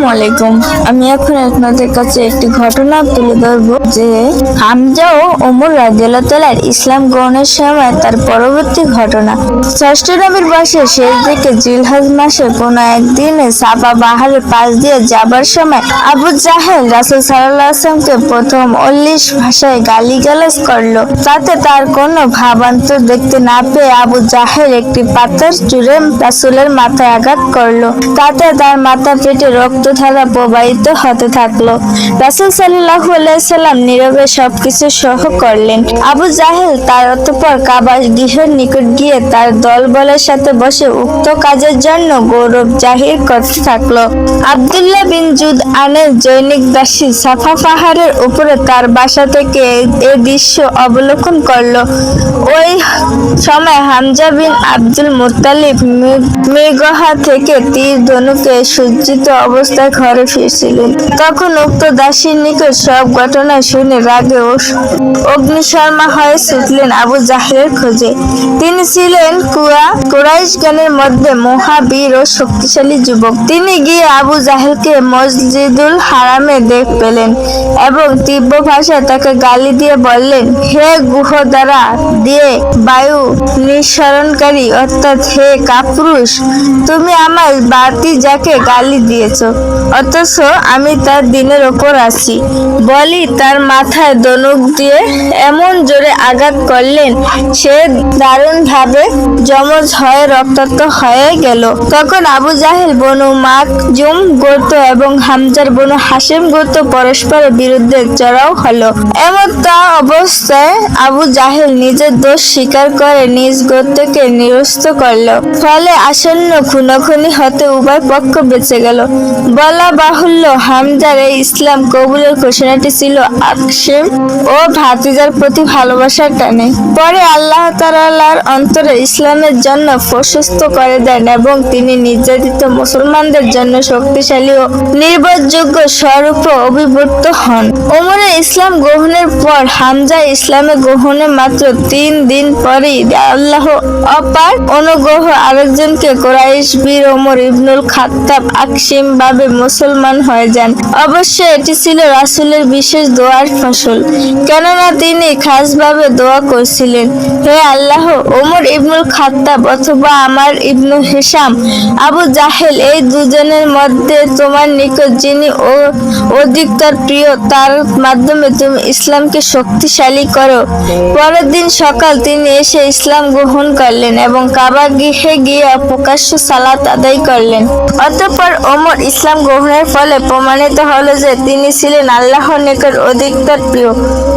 আসসালামু আলাইকুম। আমি এখন আপনাদের কাছে একটি ঘটনা তুলে ধরবো যে হামজা ও ওমর রাজিয়াল্লাহ ইসলাম গ্রহণের সময় তার পরবর্তী ঘটনা। ষষ্ঠ নবীর বর্ষের শেষ দিকে জিলহাজ মাসে কোনো একদিনে সাবা বাহারের পাশ দিয়ে যাবার সময় আবু জাহেল রাসুল সাল্লাহ আসলামকে প্রথম অল্লিশ ভাষায় গালিগালাজ করল। তাতে তার কোনো ভাবান্তর দেখতে না পেয়ে আবু জাহেল একটি পাথর চুরে রাসুলের মাথায় আঘাত করল। তাতে তার মাথা পেটে রক্তধারা প্রবাহিত হতে থাকল। রাসুল সাল্লাহ সাল্লাম নীরবে সবকিছু সহ করলেন। আবু জাহেল তার অতঃপর কাবা গৃহের নিকট গিয়ে তার দলবলের সাথে বসে উক্ত কাজের জন্য গৌরব জাহির করতে থাকল। আবদুল্লাহ বিন জুদ আনের জৈনিক দাসী সাফা পাহাড়ের উপরে তার বাসা থেকে এ দৃশ্য অবলোকন করল। ওই সময় হামজা বিন আব্দুল মুত্তালিব মি- মৃগহা থেকে তীর ধনুকে সজ্জিত অবস্থায় ঘরে ফিরছিলেন। তখন উক্ত দাসীর নিকট সব ঘটনা শুনে রাগে অগ্নিশর্মা হয়ে ছুটলেন আবু জাহেলের খোঁজে। তিনি ছিলেন কুয়া কুরাইশ গানের মধ্যে মহাবীর ও শক্তিশালী যুবক। তিনি গিয়ে আবু জাহেলকে মসজিদুল হারামে দেখ পেলেন এবং তীব্র ভাষায় তাকে গালি দিয়ে বললেন, হে গুহ দ্বারা দিয়ে বায়ু নিঃসরণকারী, অর্থাৎ হে কাপুরুষ, তুমি আমার বাতি যাকে গালি দিয়েছ অথচ আমি তার দিনের ওপর আছি। বলি, তার মাথায় দনুক দিয়ে এমন জোরে আঘাত করলেন, সে দারুণভাবে জমজ হয়ে রক্তাক্ত হয়ে গেল। তখন আবু জাহেল, বনু মাক জুম, গোত্র এবং হামজার বনু হাসিম গোত্র পরস্পরের বিরুদ্ধে চড়াও হলো। এমন তা অবস্থায় আবু জাহেল নিজের দোষ স্বীকার করে নিজ গোত্রকে নিরস্ত করল। ফলে আসন্ন খুনোখুনি হতে উভয় পক্ষ বেঁচে গেল। বলা বাহুল্য হামজার এই ইসলাম কবুলের ঘোষণাটি ছিল আকসিম ও ভাতিজার প্রতি ভালোবাসার টানে। পরে আল্লাহ তাআলার অন্তরে ইসলামের জন্য প্রশস্ত করে দেন এবং তিনি নির্যাতিত মুসলমানদের জন্য শক্তিশালী ও নির্ভরযোগ্য স্বরূপ অভিভূত হন। ওমরে ইসলাম গ্রহণের পর হামজা ইসলামে গ্রহণে মাত্র তিন দিন পরই আল্লাহ অপার অনুগ্রহ আরেকজনকে কোরাইশ বীর ওমর ইবনুল খাত্তাব আকসিম ভাবে মুসলমান হয়ে যান। অবশ্য এটি ছিল রাসূলের বিশেষ দোয়ার ফসল। কেননা তিনি খাসভাবে দোয়া করছিলেন, হে আল্লাহ, ওমর ইবনুল খাত্তাব অথবা আমার ইবনু হিসাম আবু জাহেল, এই দুজনের মধ্যে তোমার নিকট যিনি ও অধিকতর প্রিয়, তার মাধ্যমে তুমি ইসলামকে শক্তিশালী করো। পরের দিন সকাল তিনি এসে ইসলাম গ্রহণ করলেন এবং কাবা গৃহে গিয়ে প্রকাশ্য সালাত আদায় করলেন। অতঃপর ওমর ইসলাম গ্রহণের ফলে প্রমাণিত হলো যে তিনি ছিলেন আল্লাহর নিকট অধিকতর প্রিয়।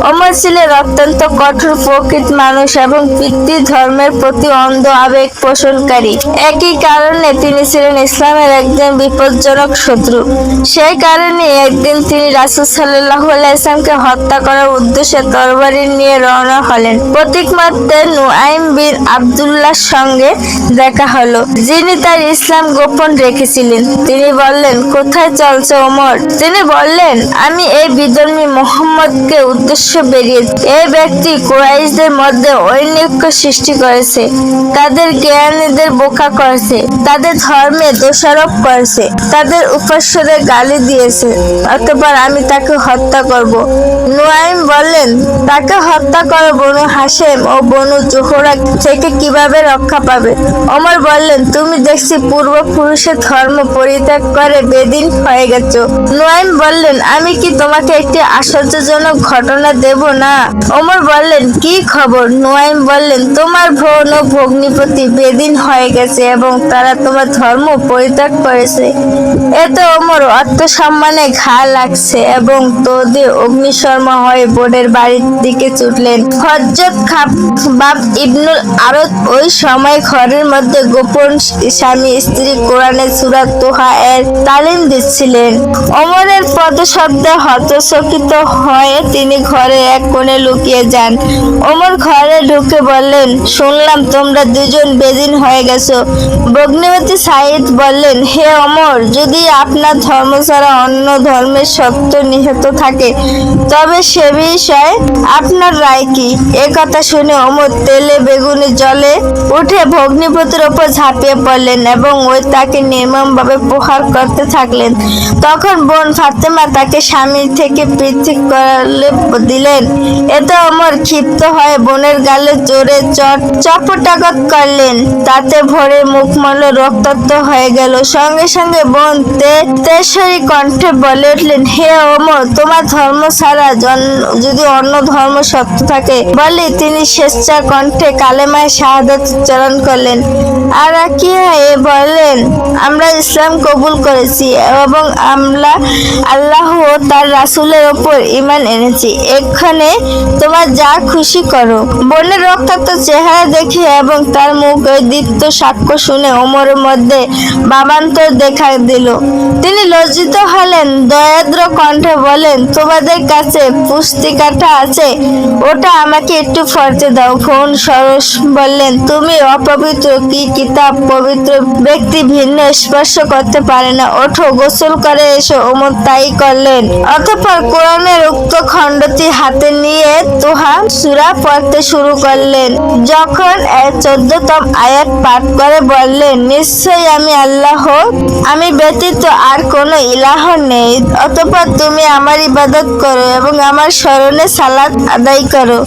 ওমর ছিলেন অত্যন্ত কঠোর প্রকৃত মানুষ এবং পিতৃ ধর্মের প্রতি অন্ধ আবেগ পোষণকারী। একই কারণে তিনি ছিলেন ইসলামের একজন বিপজ্জনক শত্রু। সেই কারণে একদিন তিনি রাসুল সাল্লাহ ইসলামকে হত্যা করার উদ্দেশ্যে তরবারি নিয়ে রওনা হলেন। প্রতীক মাত্রে নুআইম বিন আবদুল্লাহর সঙ্গে দেখা হলো, যিনি তার ইসলাম গোপন রেখেছিলেন। তিনি বললেন কোথায় চলছে ওমর? তিনি বললেন, আমি এই বিধর্মী মোহাম্মদকে উদ্দেশ্য বেরিয়ে এই ব্যক্তি কুরাইশদের মধ্যে ঐনিক্য সৃষ্টি করেছে। তাদের জ্ঞানীদের বোকা করেছে। তাদের ধর্মে দোষারোপ করেছে। তাদের উপাস্যদের গালি দিয়েছে। অতঃপর আমি তাকে হত্যা করব। নুয়াইম বললেন, তাকে হত্যা করো বনু হাসেম ও বনু জোহরা থেকে কীভাবে রক্ষা পাবে? ওমর বললেন, তুমি দেখছি পূর্বপুরুষের ধর্ম পরিত্যাগ করে বেদিন হয়ে গেছো। নুয়াইম বললেন, আমি কি তোমাকে একটি আশ্চর্যজনক ঘটনা দেব না? ওমর বললেন, কি খবর? নুয়াইম বললেন, তোমার ভ্রণ ও ভগ্নিপতি বেদিন হয়ে গেছে এবং তারা তোমার ধর্ম পরিত্যাগ করেছে। এতে ওমর আত্মসম্মানে ঘা লাগছে এবং তোদে অগ্নিশর্মা হয়ে বোর্ডের বাড়ির দিকে ছুটলেন। হজরত খাবাব ইবনুল আরত ওই সময় ঘরের মধ্যে গোপন স্বামী স্ত্রী কোরআনের সুরাত তোহা এর তালিম দিচ্ছিলেন। ওমরের পদশব্দে হতচকিত হয়ে তিনি ঘরে এক কোণে লুকিয়ে যান। ওমর ঘরে ঢুকে বললেন, শুনলাম তোমরা দুজন বেদিন হয়ে গেছো। ভগ্নিবতী সাইদ বললেন, হে অমর, যদি আপনার ধর্ম ছাড়া অন্য ধর্মের সত্য নিহত থাকে, তবে সে বিষয়ে আপনার রায় কি? এ কথা শুনে অমর তেলে বেগুনে জলে উঠে ভগ্নিপতির ওপর ঝাঁপিয়ে পড়লেন এবং ওই তাকে নির্মমভাবে প্রহার করতে থাকলেন। তখন বোন ফাতেমা তাকে স্বামী থেকে পৃথক করলে দিলেন। এতে ওমর ক্ষিপ্ত হয়ে বোনের গালে জোরে চট চপটাগত করলেন। তাতে ভরে মুখমল্ল রক্তাক্ত হয়ে গেল। সঙ্গে সঙ্গে বোন তে তেসরি কণ্ঠে বলে উঠলেন, হে ওমর তোমার ধর্ম ছাড়া যদি অন্য ধর্ম সত্য থাকে, বলে তিনি স্বেচ্ছা কণ্ঠে কালেমায় শাহাদাত উচ্চারণ করলেন। আর কি এ বললেন আমরা ইসলাম কবুল করেছি। এবং আমরা আল্লাহ ও তার রাসূলের ওপর ঈমান এনেছি। এখানে তোমার যা খুশি করো। বোনের রক্তাক্ত চেহারা দেখে এবং তার মুখে দীপ্ত সাক্ষ্য শুনে ওমরের মধ্যে বাবান্তর দেখা দিল। তিনি লজ্জিত হলেন, দয়াদ্র কণ্ঠে বলেন, তোমাদের কাছে পুস্তিকাটা আছে, ওটা আমাকে একটু ফরতে দাও। ফোন সরস বললেন, তুমি অপবিত্র কি কিতাব পবিত্র ব্যক্তি ভিন্ন স্পর্শ করতে পারে না ওঠো গোসল করে এসো ওমর তাই করলেন। অতঃপর কোরআনের উক্ত খণ্ডটি হাতে নিয়ে তোহা সুরা পড়তে শুরু করলেন। যখন চোদ্দতম আয়াত পাঠ করে বললেন, নিশ্চয়ই আমি আল্লাহ, আমি ব্যতীত আর কোনো ইলাহ নেই। অতঃপর তুমি আমার ইবাদত করো এবং আমার স্মরণে সালাদ আদায় করো।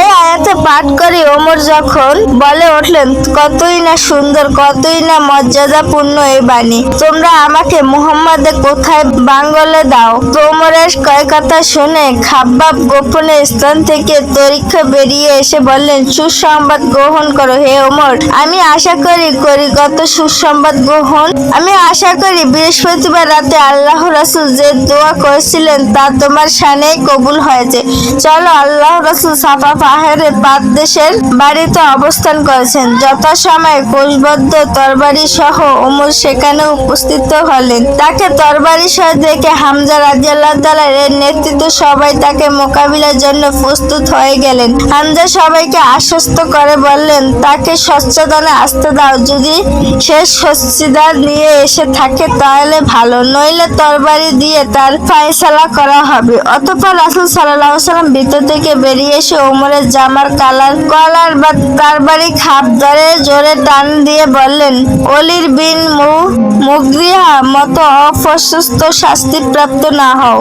এই আয়াতে পাঠ করে ওমর যখন বলে উঠলেন, কতই না সুন্দর, কতই না মর্যাদাপূর্ণ এই বাণী। তোমরা আমাকে মুহাম্মাদে, কোথায় বাঙ্গলে দাও? তোমরের কয় কথা শুনে খাব্বাব গোপনে স্থান থেকে তরীক্ষা বেরিয়ে এসে বললেন, সুসংবাদ গ্রহণ করো হে ওমর। আমি আশা করি করি কত সুসংবাদ গ্রহণ। আমি আশা করি বৃহস্পতিবার রাতে আল্লাহ রাসুল যে দোয়া করেছিলেন তা তোমার সানেই কবুল হয়েছে। চলো আল্লাহ রাসুল সাফা পাহাড়ের পাদ দেশের বাড়িতে অবস্থান করেছেন। যথাসময়ে কোষবদ্ধ তরবারি সহ ওমর সেখানে উপস্থিত হলেন। তাকে তরবারি সহ দেখে হামজা রাজিয়াল্লাহ তালার এর নেতৃত্ব সবাই তাকে মোকাবিলার জন্য প্রস্তুত হয়ে গেলেন। হামজা সবাইকে আশ্বস্ত করে বললেন, তাকে স্বচ্ছদানে আসতে দাও। যদি সে স্বচ্ছিদার নিয়ে এসে থাকে তাহলে ভালো, নইলে তরবারি দিয়ে তার ফায়সালা করা হবে। অতঃপর রাসুল সাল্লাহ সাল্লাম ভিতর থেকে বেরিয়ে এসে ওমরের জামার কালার, কলার বা তার বাড়ি খাপ ধরে জোরে টান দিয়ে বললেন, অলির বিন মু মুগরিহা মতো অপ্রশস্ত শাস্তিপ্রাপ্ত না হও।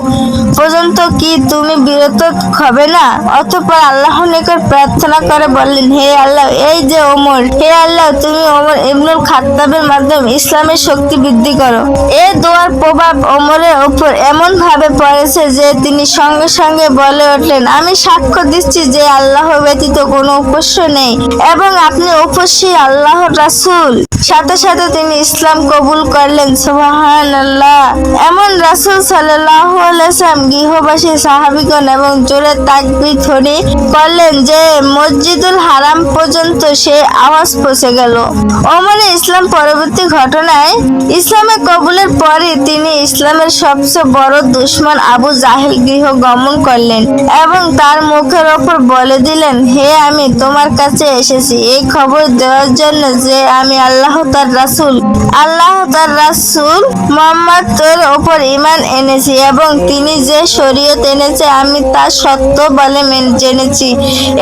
পর্যন্ত কি তুমি বিরত হবে না? অতঃপর আল্লাহ নিকট প্রার্থনা করে বললেন, হে আল্লাহ, এই যে ওমর, হে আল্লাহ, তুমি ওমর ইবনুল খাত্তাবের মাধ্যমে ইসলামের শক্তি বৃদ্ধি করো। এ দোয়ার প্রভাব ওমরের ওপর এমন ভাবে পড়েছে যে তিনি সঙ্গে সঙ্গে বলে উঠলেন, আমি সাক্ষ্য দিচ্ছি যে আল্লাহ ব্যতীত কোনো উপাস্য নেই এবং আপনি অবশ্যই আল্লাহর রাসূল। সাথে সাথে তিনি ইসলাম কবুল করলেন, সুবহান আল্লাহ এমন রাসূল সাল্লাল্লাহু আলাইহি সাল্লাম গৃহবাসী, সাহাবিগণ এবং জোরে তাকবীর ধ্বনি করলেন যে, মসজিদুল হারাম পর্যন্ত সে আওয়াজ পৌঁছে গেল। ওমরে ইসলাম পরবর্তী ঘটনায় ইসলামে কবুলের পরে তিনি ইসলামের সবচেয়ে বড় দুশ্মন আবু জাহেল গৃহ গমন করলেন এবং তার মুখের ওপর বলে দিলেন, হে আমি তোমার কাছে এসেছি। এই খবর দেওয়ার জন্য যে আমি আল্লাহ তার রাসূল, আল্লাহ তার রাসূল মোহাম্মদের ওপর ইমান এনেছি এবং তিনি যে শরীয়ত এনেছে, আমি তা সত্য বলে জেনেছি।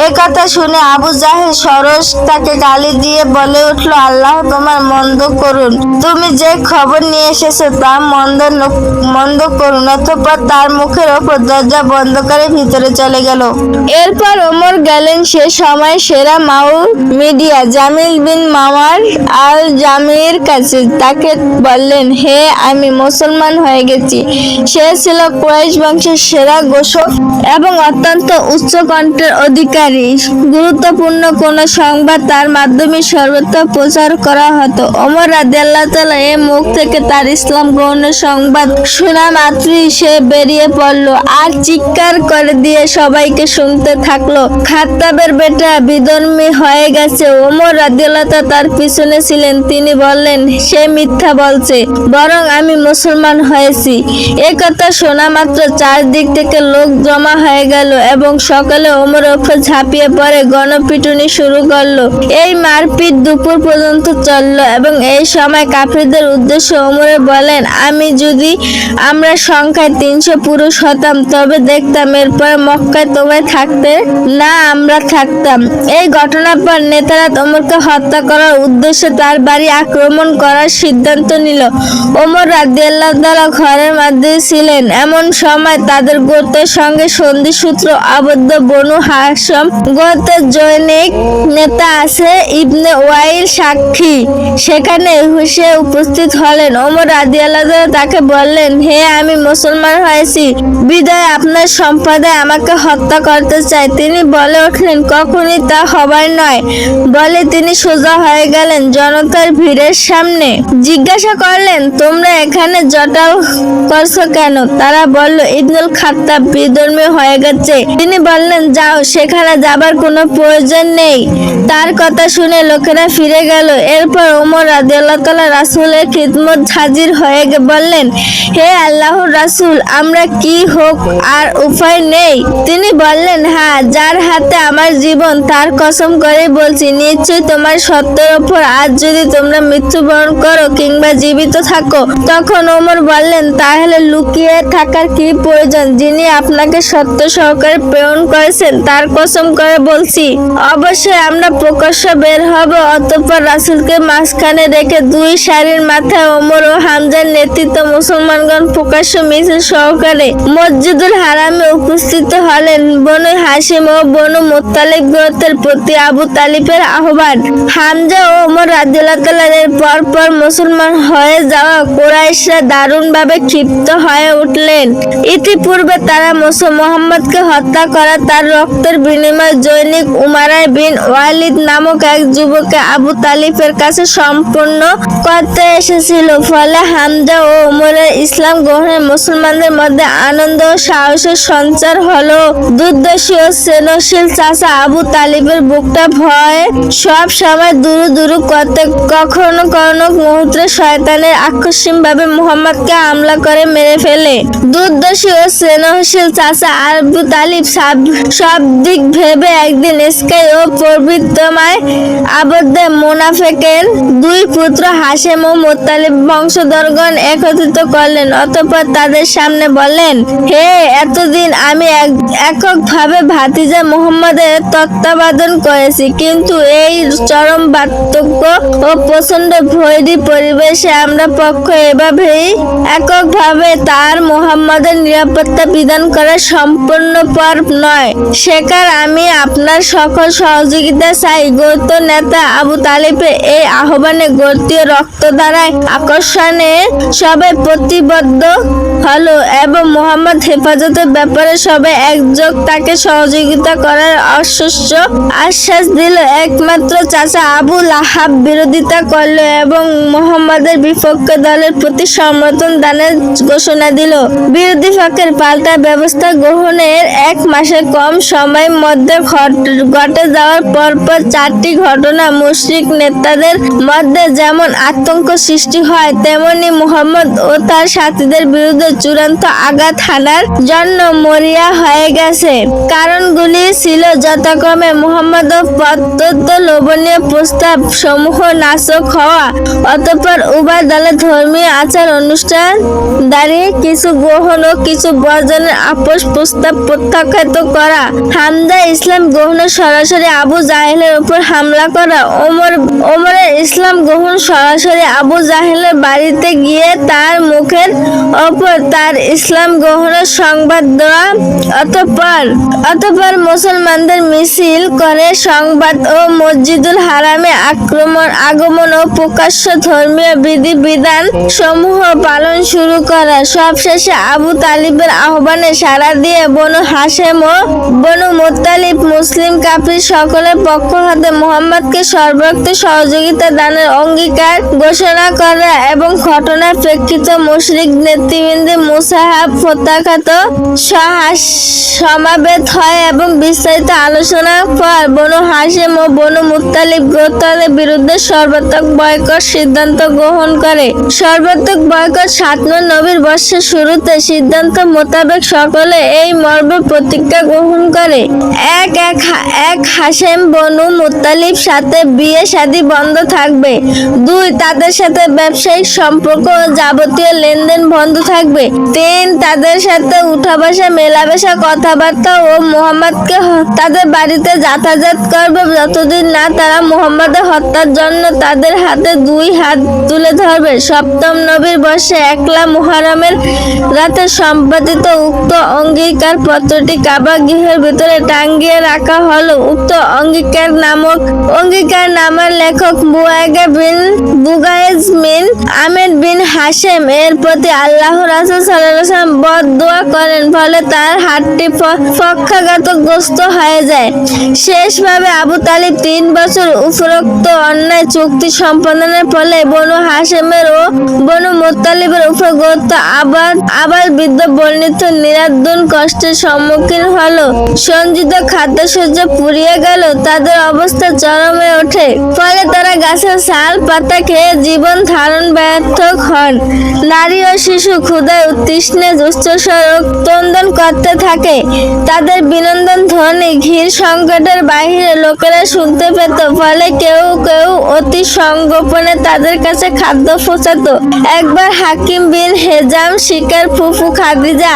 এ কথা শুনে আবু জাহেল সরস তাকে গালি দিয়ে বলে উঠল, আল্লাহ তোমার মন্দ করুন তুমি যে খবর নিয়ে এসেছ তা মন্দ মন্দ করুন অতঃপর তার মুখের ওপর দরজা বন্ধ করে ভিতরে চলে গেল। এরপর ওমর গেলেন সে সময় সেরা মাউ মিডিয়া, জামিল বিন মামার আল জামির কাছে। তাকে বললেন, হে আমি মুসলমান হয়ে গেছি। সে ছিল কুরাইশ বংশের সেরা ঘোষক এবং অত্যন্ত উচ্চ কণ্ঠের অধিকারী। গুরুত্বপূর্ণ কোন সংবাদ তার মাধ্যমে সর্বত্র প্রচার করা হতো। ওমর রাদিয়াল্লাহু তাআলা এ মুখ থেকে তার ইসলাম গ্রহণের সংবাদ শোনা মাত্রই সে বেরিয়ে পড়ল আর চিৎকার করে দিয়ে সবাইকে শুনতে থাকল। খাত্তাবের বেটা বিধর্মী হয়ে গেছে। ওমর রাদিয়াল্লাহু তার পিছনে ছিলেন। তিনি বললেন, সে মিথ্যা বলছে। বরং আমি মুসলমান হয়েছি। এ কথা শোনা মাত্র চারদিক থেকে লোক জমা হয়ে গেল এবং সকালে ওমর ওপর ঝাঁপিয়ে পড়ে গণপিটুনি শুরু করল। এই মারপিট দুপুর পর্যন্ত চলল এবং এই সময় কাফিরদের উদ্দেশ্যে ওমরে বলেন, আমি যদি আমরা সংখ্যায় তিনশো পুরুষ হতাম, তবে দেখতাম এরপর মক্কায় তোমায় থাকতে না, আমরা থাকতাম। এই ঘটনার পর নেতারা ওমরকে হত্যা করার উদ্দেশ্যে তার বাড়ি আক্রমণ করার সিদ্ধান্ত নিল। ওমর রাদিয়াল্লাহু তাআলা ঘরের মধ্যে ছিলেন। এমন সময় তাদের গোত্রের সঙ্গে সন্ধিসূত্র আবদ্ধ বনু হাসম গোত্রের জৈনিক নেতা আছে ইবনে ওয়াইল সাক্ষী। সেখানে হুসে উপস্থিত হলেন। ওমর রাদিয়াল্লাহু তাকে বললেন, হে আমি মুসলমান হয়েছি, বিদায় আপনার সম্প্রদায় আমাকে হত্যা করতে চায়। তিনি বলে উঠলেন, কখনই তা হবার নয়। বলে তিনি সোজা হয়ে গেলেন জনতার ভিড়ের সামনে। জিজ্ঞাসা করলেন, তোমরা এখানে জটাল করছ কেন? তারা বলল, ইবনুল খাত্তাব বিধর্মী হয়ে গেছে। তিনি বললেন, যাও, সেখানে যাবার কোনো প্রয়োজন নেই। তার কথা শুনে লোকেরা ফিরে গেল। এরপর ওমর রাদিয়াল্লাহ তাআলা রাসূলের খিদমত হাজির হয়ে বললেন, হে আল্লাহর রাসূল, আমরা কি হোক আর উপায় নেই? তিনি বললেন হ্যাঁ যার হাতে আমার জীবন, তার কসম করে বলছি, নিশ্চয়ই তোমার সত্যের ওপর আজ যদি তোমরা মৃত্যুবরণ করো কিংবা জীবিত থাকো তখন ওমর বললেন, তাহলে লুকিয়ে থাকার কি প্রয়োজন? যিনি আপনাকে সত্য সহকারে প্রেরণ করেছেন, তার কসম করে বলছি, অবশ্যই আমরা প্রকাশ্য বের হব। অতঃপর রাসূলকে মাঝখানে রেখে দুই সারির মাথায় ওমর ও হামজার নেতৃত্ব মুসলমানগণ প্রকাশ্য মিছিল সহকারে মসজিদুল হারামে উপস্থিত হলেন। বনু হাসিম ও বনু মোত্তালিব গোত্রের প্রতি আবু তালিবের আহ্বান। হামজা ও ওমর রাদিয়াল্লাহু এর পর পর মুসলমান হয়ে যাওয়া কোরাইশরা দারুণভাবে ক্ষিপ্ত হয়ে উঠলেন। ইতিপূর্বে তারা মুসা মোহাম্মদকে হত্যা করা তার রক্তের বিনিময়ে জৈনিক উমারায় বিন ওয়ালিদ নামক এক যুবককে আবু তালিফের কাছে সম্পূর্ণ করতে এসেছিল। ফলে হামজা ও ওমরের ইসলাম গ্রহণের মুসলমানদের মধ্যে আনন্দ ও সাহসের সঞ্চার হলো। দুর্দর্শী ও সেনশীল চাচা আবু তালিবের বুকটা ভয়ে সব সময় দুরু দুরু করতে কখনো কখনো মুহূর্তে শয়তানের আকস্মিক ভাবে মুহাম্মদকে হামলা করে মেরে ফেলে। দুর্দর্শী ও স্নেহশীল চাচা আবু তালিব সাব- দিক ভেবে একদিন স্কাই ও পবিত্রমায় আবদ্ধ মুনাফেকের দুই পুত্র হাসেম ও মোত্তালিব বংশধরগণ একত্রিত করলেন, অতঃপর তাদের সামনে বললেন, হে, এতদিন আমি এক- এককভাবে ভাতিজা মোহাম্মদের তত্ত্বাবধান করেছি, কিন্তু এই চরম বার্ধক্য ও প্রচণ্ড ভৈরী পরিবেশে আমরা পক্ষ এভাবেই এককভাবে তার মোহাম্মদের নিরাপত্তা বিধান করা সম্পূর্ণ পর নয়। সেকার আমি আপনার সকল সহযোগিতা চাই। গৌত নেতা আবু তালিবের এই আহ্বানে গোত্রীয় রক্ত দ্বারায় আকর্ষণে সবাই প্রতিবদ্ধ হলো এবং মোহাম্মদ হেফাজতের ব্যাপারে সবাই একযোগ। তাকে সহযোগিতা করার অশ্বস্য আশ্বাস দিল একমাত্র চাচা আবু লাহাব বিরোধিতা করল এবং মোহাম্মদের বিপক্ষ দলের প্রতি সমর্থন দানের ঘোষণা দিল। বিরোধী পক্ষের পাল্টা ব্যবস্থা গ্রহণের এক মাসের কম সময়ের মধ্যে ঘটে যাওয়ার পরপর চারটি ঘটনা মুশরিক নেতাদের মধ্যে যেমন আতঙ্ক সৃষ্টি হয়, তেমনি মোহাম্মদ ও তার সাথীদের বিরুদ্ধে চূড়ান্ত আঘাত হানার জন্য মরিয়া হয়ে গেছে। কারণগুলি ছিল যথাক্রমে মোহাম্মদ ও প্রত্যন্ত লোভনীয় প্রস্তাব সমূহ নাশক হওয়া, অতঃপর উভয় দলের ধর্মীয় আচার অনুষ্ঠান। দাঁড়িয়ে কিছু গ্রহণ ও কিছু বর্জনের আপোষ প্রস্তাব প্রত্যাখ্যাত করা। হামদা ইসলাম গ্রহণ সরাসরি আবু জাহেলের উপর হামলা করা। ওমর ওমরের ইসলাম গ্রহণ সরাসরি আবু জাহেলের বাড়িতে গিয়ে তার মুখের ওপর তার ইসলাম গ্রহণের সংবাদ দেওয়া অতঃপর অতঃপর মুসলমানদের মিছিল করে সংবাদ ও মসজিদুল হারামে আক্রমণ আগমন ও প্রকাশ্য ধর্মীয় বিধি বিধান সমূহ পালন শুরু করা। সবশেষে আবু তালিবের আহ্বানে সাড়া দিয়ে বনু হাসেম ও বনু মোত্তালিব মুসলিম কাফির সকলের পক্ষ হতে মোহাম্মদকে সর্বোক্ত সহযোগিতা দানের অঙ্গীকার ঘোষণা করা এবং ঘটনার প্রেক্ষিতে মুশরিক নেতৃবৃন্দ মুসাহাব প্রত্যাখ্যাত সমাবেত হয় এবং বিস্তারিত আলোচনার পর বনু হাসেম ও বনু মুত্তালিব গোত্রের বিরুদ্ধে সর্বাত্মক বয়কট সিদ্ধান্ত গ্রহণ করে। সর্বাত্মক বয়কট সাত নবীর বর্ষের শুরুতে সিদ্ধান্ত মোতাবেক সকলে এই মর্মে প্রতিজ্ঞা গ্রহণ করে। এক এক এক হাসেম বনু মুত্তালিব সাথে বিয়ে শাদী বন্ধ থাকবে। দুই, তাদের সাথে ব্যবসায়িক সম্পর্ক ও যাবতীয় লেনদেন বন্ধ থাকবে। তিন, তাদের সাথে উঠা বসা মেলামেশা, কথাবার্তা ও মোহাম্মদকে তাদের বাড়িতে যাতায়াত করবে। যতদিন না তারা মোহাম্মদের হত্যার জন্য তাদের হাতে দুই হাত তুলে ধরবে। সপ্তম নবীর বর্ষে একলা মুহারমের রাতে সম্পাদিত উক্ত অঙ্গীকার পত্রটি কাবা গৃহের ভিতরে টাঙ্গিয়ে রাখা হলো। উক্ত অঙ্গীকার নামক অঙ্গীকার নামার লেখক বুয়াগা বিন বুগায়েজ মিন আমের বিন হাশেম এর প্রতি আল্লাহ রাসুল সাল্লাম বদ দোয়া করেন, ফলে তার হাতটি পক্ষাঘাতগ্রস্ত হয়ে যায়। শেষভাবে আবু তালিব তিন বছর উপরোক্ত অন্যায় চুক্তি সম্পাদনের ফলে বনু হাশেমের ও বনু মোত্তালিবের উপর গোত্র আবার আবার বৃদ্ধ বর্ণিত নিরাদ্দুন কষ্টের সম্মুখীন হলো। সঞ্জিত খাদ্যসজ্জ পুড়িয়ে গেল, তাদের অবস্থা চরমে ওঠে। ফলে তারা গাছের ছাল, পাতা খেয়ে জীবন ধারণ ব্যর্থ হন। নারী ও শিশু ক্ষুদায় উত্তীষ্ণে উচ্চস্বর ক্রন্দন করতে থাকে। তাদের বিনন্দন ধ্বনি ঘির সংকটের বাহিরে লোকেরা শুনতে পেত, ফলে কেউ কেউ অতি সংগোপনে তাদের কাছে খাদ্য পৌঁছাতো। একবার হাকিম বিন হেজাম, শিকার ফুফু খাদিজা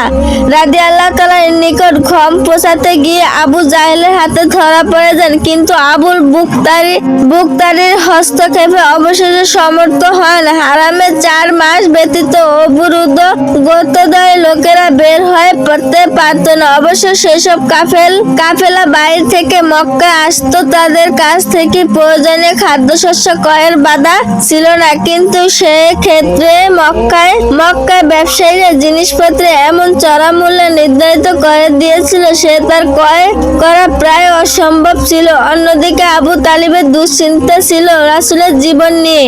রাদি আল্লাহ তালার নিকট ঘম পোষাতে গিয়ে আবু জাহেলের হাতে ধরা পড়ে যান। কিন্তু আবুল বুকতারি বুকতারির হস্তক্ষেপে অবশেষে সমর্থ হন। হারামে চার মাস ব্যতীত অবরুদ্ধ গোত্রদয় লোকেরা বের হয়ে পড়তে পারত না। অবশ্য সেসব কাফেল কাফেলা বাইরে থেকে মক্কা আসতো। তাদের কাছ থেকে প্রয়োজনীয় খাদ্যশস্য ক্রয়ের বাধা ছিল না। কিন্তু সে ক্ষেত্রে মক্কায় মক্কায় ব্যবসায়ীরা জিনিসপত্রে এমন চড়া মূল্য নির্ধারিত করে দিয়েছিল, সে তার ক্রয় করা প্রায় অসম্ভব ছিল। অন্যদিকে আবু তালিবের দুশ্চিন্তা ছিল রাসুলের জীবন নিয়ে।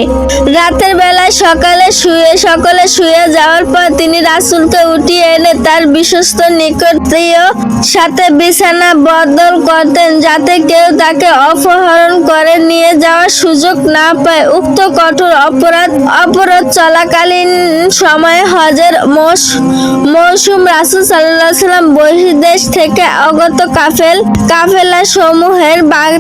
রাতের বেলায় সকালে শুয়ে, সকলে শুয়ে যাওয়ার পর তিনি রাসুলকে উঠিয়ে এনে তার বিশ্বস্ত নিকটীয় সাথে বিছানা বদল করতেন যাতে কেউ তাকে অপহরণ করে নিয়ে যাওয়ার সুযোগ না পায়। উক্ত কঠোর অপরাধ অপরাধ চলাকালীন সময়ে হজের মৌস, মৌসুম রাসুল সাল্লাম বহির্দেশ থেকে অগত কাফেল কাফেলা সমূহের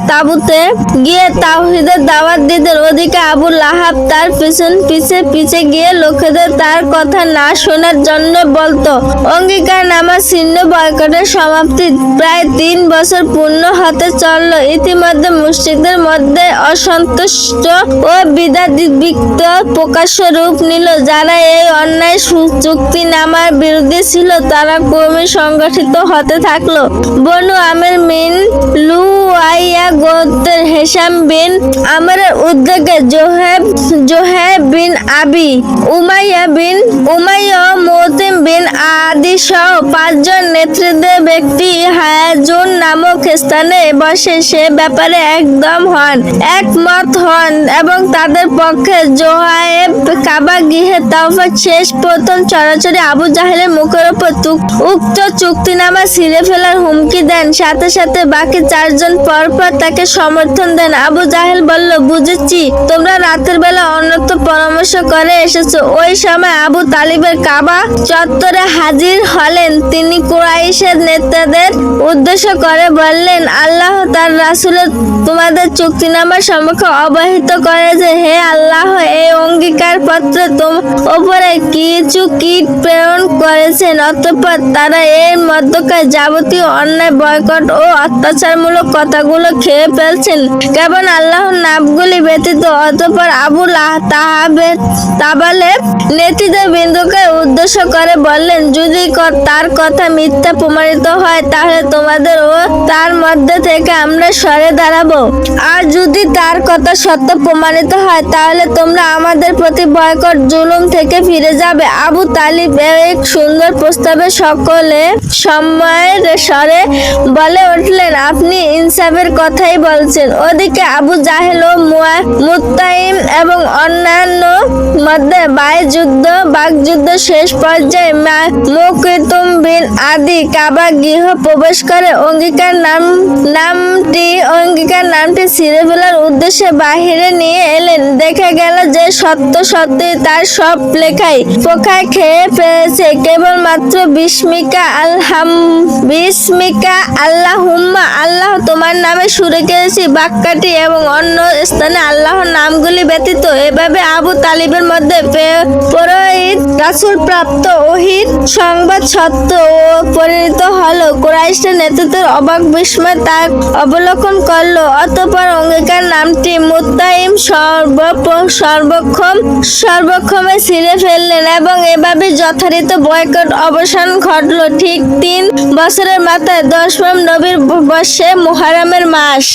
তাবুতে গিয়ে তাহিদের দাওয়াত দিতেন ওদিকে আবু লাহাব তার পিছন পিছে পিছে গিয়ে লোকেদের তার কথা না শোনার জন্য বলতো। অঙ্গীকার নামা ছিন্ন বয়কটের সমাপ্তি প্রায় তিন বছর পূর্ণ হতে চলল। ইতিমধ্যে মুসলিকদের মধ্যে অসন্তুষ্ট ও বিদাদিবিক্ত প্রকাশ্য রূপ নিল। যারা এই অন্যায় সু- চুক্তি নামার বিরুদ্ধে ছিল, তারা ক্রমে সংগঠিত হতে থাকল। বনু আমের মিন লুয়াইয়া গোত্রের হেসাম বিন আমরের উদ্যোগে জোহেব জোহেব বিন আবি, উমাইয়া বিন উমাইয়া ও মৌতিম বিন আদি সহ পাঁচজন নেতৃত্বের ব্যক্তি হায়াজুন নামক স্থানে বসে সে ব্যাপারে একদম হন, একমত হন এবং তাদের পক্ষে জোহায়েব কাবা গৃহে তাওফা শেষ প্রথম চরাচরে আবু জাহেলের মুখের উপর উক্ত চুক্তিনামা ছিঁড়ে ফেলার হুমকি দেন। সাথে সাথে বাকি চারজন পরপর তাকে সমর্থন দেন। আবু জাহেল বলল, বুঝেছি, তোমরা রাতের বেলা অন্যত্র পরামর্শ করে এসেছ। ওই সময় আবু তালিবের কাবা চত্বরে হাজির হলেন। তিনি কুরাইশের নেতাদের উদ্দেশ্য করে বললেন, আল্লাহ তার রাসুলের তোমাদের চুক্তিনামার সম্মুখে অবহিত করে যে, হে আল্লাহ, এই অঙ্গীকার পত্রে ওপরে কিছু কীট প্রেরণ করেছেন, অতঃপর তারা এর মধ্যকার যাবতীয় অন্যায়, বয়কট ও অত্যাচারমূলক কথাগুলো খেয়ে ফেলছেন। কেবল আল্লাহর নামগুলি ব্যতীত অতঃপর আবুল তাহাবে তাবালে নেতৃত্ব বিন্দুকে উদ্দেশ্য করে বললেন যদি তার কথা মিথ্যা প্রমাণিত হয়, তাহলে তোমাদের ও তার মধ্যে থেকে আমরা সরে দাঁড়াবো। আর যদি তার কথা সত্য প্রমাণিত হয়, তাহলে তোমরা আমাদের প্রতি বয়কট জুলুম থেকে ফিরে যাবে। আবু তালিব এক সুন্দর প্রস্তাবে সকলে সময়ের স্বরে বলে উঠলেন, আপনি ইনসাফের কথাই বলছেন। ওদিকে আবু জাহেল ও মুত্তাইম এবং অন্যান্য মধ্যে বাই যুদ্ধ বাক যুদ্ধ শেষ পর্যায়ে মা- মুখ কুতুম বিন আদি কাবা গৃহ প্রবেশ করে। অঙ্গীকার নাম, নামটি, অঙ্গীকার নামটি ছিঁড়ে ফেলার উদ্দেশ্যে বাহিরে নিয়ে এলেন। দেখা গেল যে সত্য সত্যি তার সব লেখাই পোকায় খেয়ে ফেলেছে। কেবলমাত্র বিস্মিকা আলহাম, বিস্মিকা আল্লাহুম্মা, আল্লাহ তোমার নামে সুরে করেছি বাক্যাটি এবং অন্য স্থানে আল্লাহর নামগুলি ব্যতীত। এভাবে আবু তালিবের মধ্যে পুরোহিত রাসুল প্রাপ্ত ওহিত সংবাদ সত্য ও পরিণত হলো। কুরাইশের নেতৃত্বের অবাক বিস্ময় তার অবলোকন করল, অতঃপর অঙ্গীকার নামটি মুত্তাইম সর্ব সর্বক্ষম, সর্বক্ষমে ছিঁড়ে ফেললেন এবং এভাবে যথারীত বয়কট অবসান ঘটলো। ঠিক তিন বছরের মাথায় দশম নবীর বর্ষে মুহারমের মাস।